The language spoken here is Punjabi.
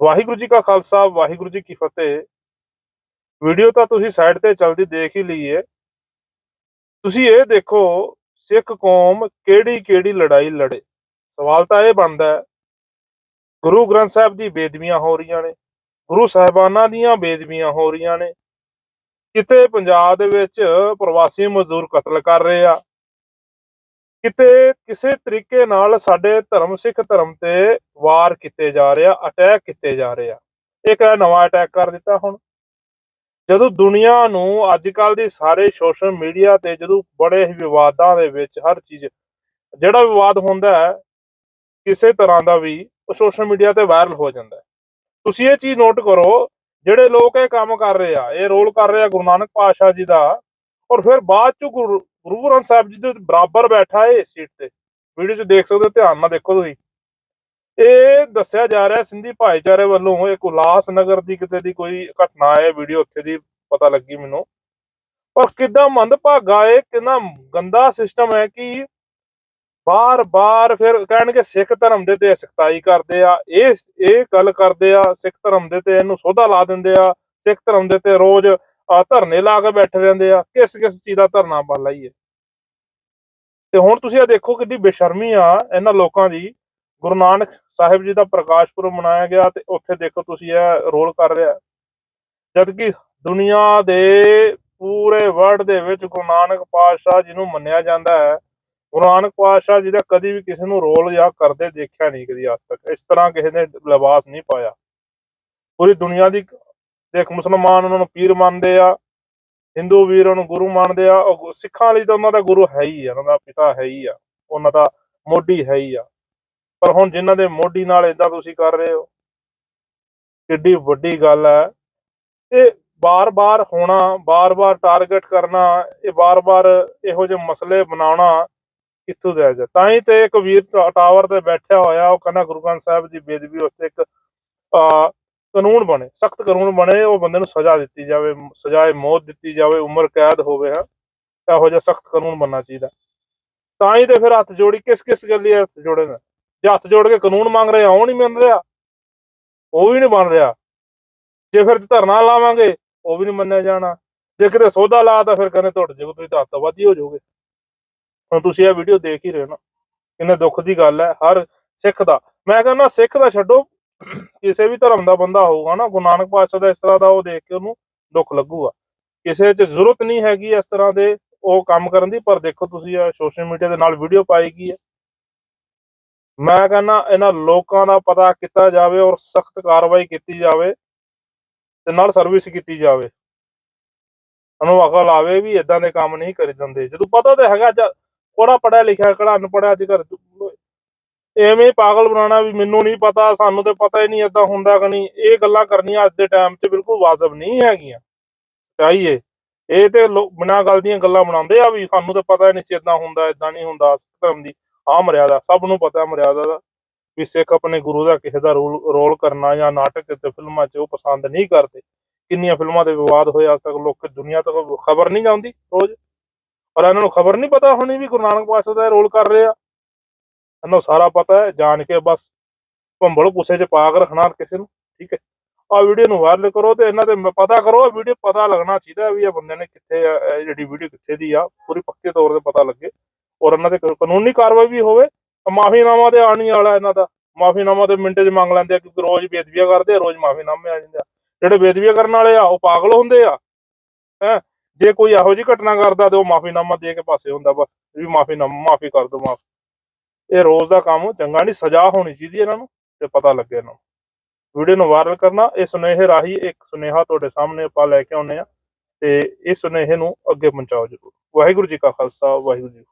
ਵਾਹਿਗੁਰੂ ਜੀ ਕਾ ਖਾਲਸਾ, ਵਾਹਿਗੁਰੂ ਜੀ ਕੀ ਫਤਿਹ। ਵੀਡੀਓ ਤਾਂ ਤੁਸੀਂ ਸਾਈਡ ਤੇ ਚਲਦੀ ਦੇਖ ਹੀ ਲਈ ਏ। ਤੁਸੀਂ ਇਹ ਦੇਖੋ, ਸਿੱਖ ਕੌਮ ਕਿਹੜੀ ਕਿਹੜੀ ਲੜਾਈ ਲੜੇ। ਸਵਾਲ ਤਾਂ ਇਹ ਬਣਦਾ ਹੈ, ਗੁਰੂ ਗ੍ਰੰਥ ਸਾਹਿਬ ਦੀ ਬੇਦਬੀਆਂ ਹੋ ਰਹੀਆਂ ਨੇ, ਗੁਰੂ ਸਾਹਿਬਾਨਾਂ ਦੀਆਂ ਬੇਦਬੀਆਂ ਹੋ ਰਹੀਆਂ ਨੇ। ਕਿਤੇ ਪੰਜਾਬ ਦੇ ਵਿੱਚ ਪ੍ਰਵਾਸੀ ਮਜ਼ਦੂਰ ਕਤਲ ਕਰ ਰਹੇ ਆ ਕਿਤੇ ਕਿਸੇ ਤਰੀਕੇ ਨਾਲ ਸਾਡੇ ਧਰਮ, ਸਿੱਖ ਧਰਮ ਤੇ ਵਾਰ ਕੀਤੇ ਜਾ ਰਹੇ ਆ ਅਟੈਕ ਕੀਤੇ ਜਾ ਰਹੇ ਆ। ਇੱਕ ਇਹ ਨਵਾਂ ਅਟੈਕ ਕਰ ਦਿੱਤਾ ਹੁਣ? ਜਦੋਂ ਦੁਨੀਆ ਨੂੰ ਅੱਜ ਕੱਲ ਦੀ ਸਾਰੇ ਸੋਸ਼ਲ ਮੀਡੀਆ ਤੇ ਜਦੋਂ ਬੜੇ ਹੀ ਵਿਵਾਦਾਂ ਦੇ ਵਿੱਚ ਹਰ ਚੀਜ਼, ਜਿਹੜਾ ਵਿਵਾਦ ਹੁੰਦਾ ਹੈ, ਕਿਸੇ ਤਰ੍ਹਾਂ ਦਾ ਵੀ ਉਹ ਸੋਸ਼ਲ ਮੀਡੀਆ ਤੇ ਵਾਇਰਲ ਹੋ ਜਾਂਦਾ ਹੈ। ਤੁਸੀਂ ਇਹ ਚੀਜ਼ ਨੋਟ ਕਰੋ, ਜਿਹੜੇ ਲੋਕ ਇਹ ਕੰਮ ਕਰ ਰਹੇ ਆ, ਇਹ ਰੋਲ ਕਰ ਰਹੇ ਆ ਗੁਰੂ ਨਾਨਕ ਪਾਤਸ਼ਾਹ ਜੀ ਦਾ, ਔਰ ਫਿਰ ਬਾਅਦ ਚ ਗੁਰੂ ਗੁਰੂ ਗ੍ਰੰਥ ਸਾਹਿਬ ਜੀ ਦੇ ਬਰਾਬਰ ਬੈਠਾ ਹੈ ਸੀਟ ਤੇ। ਵੀਡੀਓ 'ਚ ਦੇਖ ਸਕਦੇ ਹੋ, ਧਿਆਨ ਨਾਲ ਦੇਖੋ ਤੁਸੀਂ। ਇਹ ਦੱਸਿਆ ਜਾ ਰਿਹਾ ਸਿੰਧੀ ਭਾਈਚਾਰੇ ਵੱਲੋਂ ਇੱਕ ਉਲਾਸ ਨਗਰ ਦੀ ਕਿਤੇ ਦੀ ਕੋਈ ਘਟਨਾ ਹੈ ਵੀਡੀਓ ਉੱਥੇ ਦੀ ਪਤਾ ਲੱਗੀ ਮੈਨੂੰ। ਪਰ ਕਿਦਾਂ ਮੰਦਭਾਗਾ ਹੈ ਕਿੰਨਾ ਗੰਦਾ ਸਿਸਟਮ ਹੈ ਕਿ ਬਾਰ-ਬਾਰ ਫਿਰ ਕਹਿਣਗੇ ਸਿੱਖ ਧਰਮ ਦੇ ਤੇ ਸਖਤਾਈ ਕਰਦੇ ਆ, ਇਹ ਇਹ ਗੱਲ ਕਰਦੇ ਆ, ਸਿੱਖ ਧਰਮ ਦੇ ਤੇ ਇਹਨੂੰ ਸੋਧਾ ਲਾ ਦਿੰਦੇ ਆ, ਸਿੱਖ ਧਰਮ ਦੇ ਤੇ ਰੋਜ਼ ਆ ਧਰਨੇ ਲਾ ਕੇ ਬੈਠੇ ਰਹਿੰਦੇ ਆ, ਕਿਸ ਕਿਸ ਚੀਜ਼ ਦਾ ਧਰਨਾ ਪਾ ਲਈਏ। ਤੇ ਹੁਣ ਤੁਸੀਂ ਇਹ ਦੇਖੋ ਕਿੰਨੀ ਬੇਸ਼ਰਮੀ ਆ ਇਹਨਾਂ ਲੋਕਾਂ ਦੀ। ਗੁਰੂ ਨਾਨਕ ਸਾਹਿਬ ਜੀ ਦਾ ਪ੍ਰਕਾਸ਼ ਪੁਰਬ ਮਨਾਇਆ ਗਿਆ ਤੇ ਉੱਥੇ ਦੇਖੋ ਤੁਸੀਂ ਇਹ ਰੋਲ ਕਰ ਰਿਹਾ। ਜਦ ਕਿ ਦੁਨੀਆ ਦੇ ਪੂਰੇ ਵਰਲਡ ਦੇ ਵਿੱਚ ਗੁਰੂ ਨਾਨਕ ਪਾਤਸ਼ਾਹ ਜੀ ਨੂੰ ਮੰਨਿਆ ਜਾਂਦਾ ਹੈ, ਗੁਰੂ ਨਾਨਕ ਪਾਤਸ਼ਾਹ ਜੀ ਦਾ ਕਦੀ ਵੀ ਕਿਸੇ ਨੂੰ ਰੋਲ ਜਾਂ ਕਰਦੇ ਦੇਖਿਆ ਨਹੀਂ ਕਦੀ ਅੱਜ ਤੱਕ। ਇਸ ਤਰ੍ਹਾਂ ਕਿਸੇ ਨੇ ਲਿਬਾਸ ਨਹੀਂ ਪਾਇਆ। ਪੂਰੀ ਦੁਨੀਆ ਦੀ ਸਿੱਖ ਮੁਸਲਮਾਨ ਉਹਨਾਂ ਨੂੰ ਪੀਰ ਮੰਨਦੇ ਆ, ਹਿੰਦੂ ਵੀਰ ਉਹਨੂੰ ਗੁਰੂ ਮੰਨਦੇ ਆ, ਉਹ ਸਿੱਖਾਂ ਲਈ ਤਾਂ ਉਹਨਾਂ ਦਾ ਗੁਰੂ ਹੈ ਹੀ ਆ, ਉਹਨਾਂ ਦਾ ਪਿਤਾ ਹੈ ਹੀ ਆ, ਉਹਨਾਂ ਦਾ ਮੋਢੀ ਹੈ ਹੀ ਆ। ਪਰ ਹੁਣ ਜਿਨ੍ਹਾਂ ਦੇ ਮੋਢੀ ਨਾਲ ਇਦਾਂ ਤੁਸੀਂ ਕਰ ਰਹੇ ਹੋ, ਕਿੱਡੀ ਵੱਡੀ ਗੱਲ ਹੈ। ਇਹ ਬਾਰ-ਬਾਰ ਹੋਣਾ, ਬਾਰ-ਬਾਰ ਟਾਰਗੇਟ ਕਰਨਾ, ਇਹ ਬਾਰ-ਬਾਰ ਇਹੋ ਜਿਹੇ ਮਸਲੇ ਬਣਾਉਣਾ ਕਿੱਥੋਂ ਦਾ ਹੈ? ਤਾਂ ਹੀ ਤੇ ਇੱਕ ਵੀਰ ਟਾਵਰ ਤੇ ਬੈਠਿਆ ਹੋਇਆ, ਉਹ ਕਹਿੰਦਾ ਗੁਰੂ ਗ੍ਰੰਥ ਸਾਹਿਬ ਦੀ ਬੇਦਬੀ ਵਾਸਤੇ ਇੱਕ ਆ ਕਾਨੂੰਨ ਬਣੇ, ਸਖਤ ਕਾਨੂੰਨ ਬਣੇ, ਉਹ ਬੰਦੇ ਨੂੰ ਸਜ਼ਾ ਦਿੱਤੀ ਜਾਵੇ ਸਜ਼ਾਏ ਮੌਤ ਦਿੱਤੀ ਜਾਵੇ, ਉਮਰ ਕੈਦ ਹੋਵੇ, ਹਾਂ। ਇਹੋ ਜਿਹਾ ਸਖਤ ਕਾਨੂੰਨ ਬਣਨਾ ਚਾਹੀਦਾ। ਤਾਂ ਹੀ ਤੇ ਫਿਰ ਹੱਥ ਜੋੜੀ ਕਿਸ ਕਿਸ ਗੱਲ ਲਈ ਹੱਥ ਜੋੜੇ ਜੇ ਹੱਥ ਜੋੜ ਕੇ ਕਾਨੂੰਨ ਮੰਗ ਰਹੇ ਆ ਉਹ ਨਹੀਂ ਮੰਨ ਰਿਹਾ। ਉਹ ਵੀ ਨਹੀਂ ਬਣ ਰਿਹਾ। ਜੇ ਫਿਰ ਧਰਨਾ ਲਾਵਾਂਗੇ, ਉਹ ਵੀ ਨਹੀਂ ਮੰਨਿਆ ਜਾਣਾ। ਜੇ ਕਿਤੇ ਸੌਦਾ ਲਾ ਤਾਂ ਫਿਰ ਕਹਿੰਦੇ ਤੁਹਾਡੇ ਜੇ ਤੁਸੀਂ ਤਾਂ ਅੱਤਵਾਦੀ ਹੋ ਜਾਓਗੇ। ਹੁਣ ਤੁਸੀਂ ਇਹ ਵੀਡੀਓ ਦੇਖ ਹੀ ਰਹੇ ਹੋ ਨਾ। ਕਿੰਨੇ ਦੁੱਖ ਦੀ ਗੱਲ ਹੈ, ਹਰ ਸਿੱਖ ਦਾ। ਮੈਂ ਕਹਿੰਦਾ ਸਿੱਖ ਦਾ ਛੱਡੋ ਕਿਸੇ ਵੀ ਧਰਮ ਦਾ ਬੰਦਾ ਹੋਊਗਾ ਨਾ, ਗੁਰੂ ਨਾਨਕ ਪਾਤਸ਼ਾਹ ਦਾ ਇਸ ਤਰ੍ਹਾਂ ਦਾ ਉਹ ਦੇਖ ਕੇ ਉਹਨੂੰ ਦੁੱਖ ਲੱਗੂਗਾ। ਕਿਸੇ 'ਚ ਜ਼ਰੂਰਤ ਨਹੀਂ ਹੈਗੀ ਇਸ ਤਰ੍ਹਾਂ ਦੇ ਉਹ ਕੰਮ ਕਰਨ ਦੀ, ਪਰ ਦੇਖੋ ਤੁਸੀਂ ਇਹ ਸੋਸ਼ਲ ਮੀਡੀਆ ਦੇ ਨਾਲ ਵੀਡੀਓ ਪਾਈ ਗਈ ਹੈ। ਮੈਂ ਕਹਿੰਦਾ ਇਹਨਾਂ ਲੋਕਾਂ ਦਾ ਪਤਾ ਕੀਤਾ ਜਾਵੇ ਔਰ ਸਖਤ ਕਾਰਵਾਈ ਕੀਤੀ ਜਾਵੇ ਤੇ ਨਾਲ ਸਰਵਿਸ ਕੀਤੀ ਜਾਵੇ। ਉਹਨੂੰ ਅਕਲ ਆਵੇ ਵੀ ਇਦਾਂ ਦੇ ਕੰਮ ਨਹੀਂ ਕਰੀ ਜਾਂਦੇ। ਜਦੋਂ ਪਤਾ ਤਾਂ ਹੈਗਾ, ਅੱਜ ਕੋੜਾ ਪੜਿਆ ਲਿਖਿਆ ਕਿਹੜਾ ਅਨਪੜਿਆ ਅੱਜ ਕੱਲ ਐਵੇਂ ਪਾਗਲ ਬਣਾਉਣਾ ਵੀ ਮੈਨੂੰ ਨਹੀਂ ਪਤਾ, ਸਾਨੂੰ ਤੇ ਪਤਾ ਹੀ ਨਹੀਂ ਇਦਾਂ ਹੁੰਦਾ ਕਿ ਨਹੀਂ। ਇਹ ਗੱਲਾਂ ਕਰਨੀਆਂ ਅੱਜ ਦੇ ਟਾਈਮ 'ਚ ਬਿਲਕੁਲ ਵਾਜਬ ਨਹੀਂ ਹੈਗੀਆਂ। ਚਾਹੀਏ ਇਹ ਤੇ ਬਿਨਾਂ ਗੱਲ ਦੀਆਂ ਗੱਲਾਂ ਬਣਾਉਂਦੇ ਆ ਵੀ ਸਾਨੂੰ ਤਾਂ ਪਤਾ ਹੀ ਨਹੀਂ ਸੀ ਇਦਾਂ ਹੁੰਦਾ ਇਦਾਂ ਨਹੀਂ ਹੁੰਦਾ ਧਰਮ ਦੀ ਆ ਮਰਿਆਦਾ, ਸਭ ਨੂੰ ਪਤਾ ਮਰਿਆਦਾ ਦਾ ਵੀ ਸਿੱਖ ਆਪਣੇ ਗੁਰੂ ਦਾ ਕਿਸੇ ਦਾ ਰੋਲ ਰੋਲ ਕਰਨਾ ਜਾਂ ਨਾਟਕ ਤੇ ਫਿਲਮਾਂ 'ਚ ਉਹ ਪਸੰਦ ਨਹੀਂ ਕਰਦੇ। ਕਿੰਨੀਆਂ ਫਿਲਮਾਂ ਦੇ ਵਿਵਾਦ ਹੋਏ ਅੱਜ ਤੱਕ, ਲੋਕ ਦੁਨੀਆ ਤੱਕ ਖਬਰ ਨਹੀਂ ਜਾਂਦੀ ਰੋਜ਼। ਔਰ ਇਹਨਾਂ ਨੂੰ ਖਬਰ ਨਹੀਂ ਪਤਾ ਹੋਣੀ ਵੀ ਗੁਰੂ ਨਾਨਕ ਪਾਤਸ਼ਾਹ ਦਾ ਰੋਲ ਕਰ ਰਹੇ। ਆ ਇਹਨੂੰ ਸਾਰਾ ਪਤਾ ਹੈ ਜਾਣ ਕੇ ਬਸ ਭੰਬਲ ਗੁੱਸੇ 'ਚ ਪਾ ਕੇ ਰੱਖਣਾ ਕਿਸੇ ਨੂੰ ਠੀਕ ਹੈ। ਆ ਵੀਡੀਓ ਨੂੰ ਵਾਇਰਲ ਕਰੋ ਤੇ ਇਹਨਾਂ ਤੇ ਪਤਾ ਕਰੋ ਇਹ ਵੀਡੀਓ ਪਤਾ ਲੱਗਣਾ ਚਾਹੀਦਾ ਵੀ ਇਹ ਬੰਦੇ ਨੇ ਕਿੱਥੇ ਆ, ਜਿਹੜੀ ਵੀਡੀਓ ਕਿੱਥੇ ਦੀ ਆ ਪੂਰੀ ਪੱਕੇ ਤੌਰ ਤੇ ਪਤਾ ਲੱਗੇ। ਔਰ ਇਹਨਾਂ ਤੇ ਕਾਨੂੰਨੀ ਕਾਰਵਾਈ ਵੀ ਹੋਵੇ ਮਾਫੀਨਾਮਾ ਤੇ ਆਣੀ ਵਾਲਾ ਇਹਨਾਂ ਦਾ। ਮਾਫੀਨਾਮਾ ਤੇ ਮਿੰਟੇ 'ਚ ਮੰਗ ਲੈਂਦੇ ਆ ਕਿਉਂਕਿ ਰੋਜ਼ ਬੇਦਬੀਆ ਕਰਦੇ ਆ ਰੋਜ਼ ਮਾਫੀਨਾਮੇ ਆ ਜਾਂਦੇ ਆ। ਜਿਹੜੇ ਬੇਦਬੀਆ ਕਰਨ ਵਾਲੇ ਆ ਉਹ ਪਾਗਲ ਹੁੰਦੇ ਆ ਹੈ। ਜੇ ਕੋਈ ਇਹੋ ਜਿਹੀ ਘਟਨਾ ਕਰਦਾ ਤੇ ਉਹ ਮਾਫੀਨਾਮਾ ਦੇ ਕੇ ਪਾਸੇ ਹੁੰਦਾ ਬਸ ਵੀ ਮਾਫੀਨਾਮਾ ਮਾਫੀ ਕਰ ਦੋ ਮਾਫ ਇਹ ਰੋਜ਼ ਦਾ ਕੰਮ ਚੰਗਾ ਨਹੀਂ, ਸਜ਼ਾ ਹੋਣੀ ਚਾਹੀਦੀ ਇਹਨਾਂ ਨੂੰ ਤੇ ਪਤਾ ਲੱਗੇ ਇਹਨਾਂ ਨੂੰ। ਵੀਡੀਓ ਨੂੰ ਵਾਇਰਲ ਕਰਨਾ, ਇਹ ਸੁਨੇਹੇ ਰਾਹੀਂ ਇੱਕ ਸੁਨੇਹਾ ਤੁਹਾਡੇ ਸਾਹਮਣੇ ਆਪਾਂ ਲੈ ਕੇ ਆਉਨੇ ਆ ਤੇ ਇਸ ਸੁਨੇਹੇ ਨੂੰ ਅੱਗੇ ਪਹੁੰਚਾਓ ਜਰੂਰ। ਵਾਹਿਗੁਰੂ ਜੀ ਕਾ ਖਾਲਸਾ, ਵਾਹਿਗੁਰੂ ਜੀ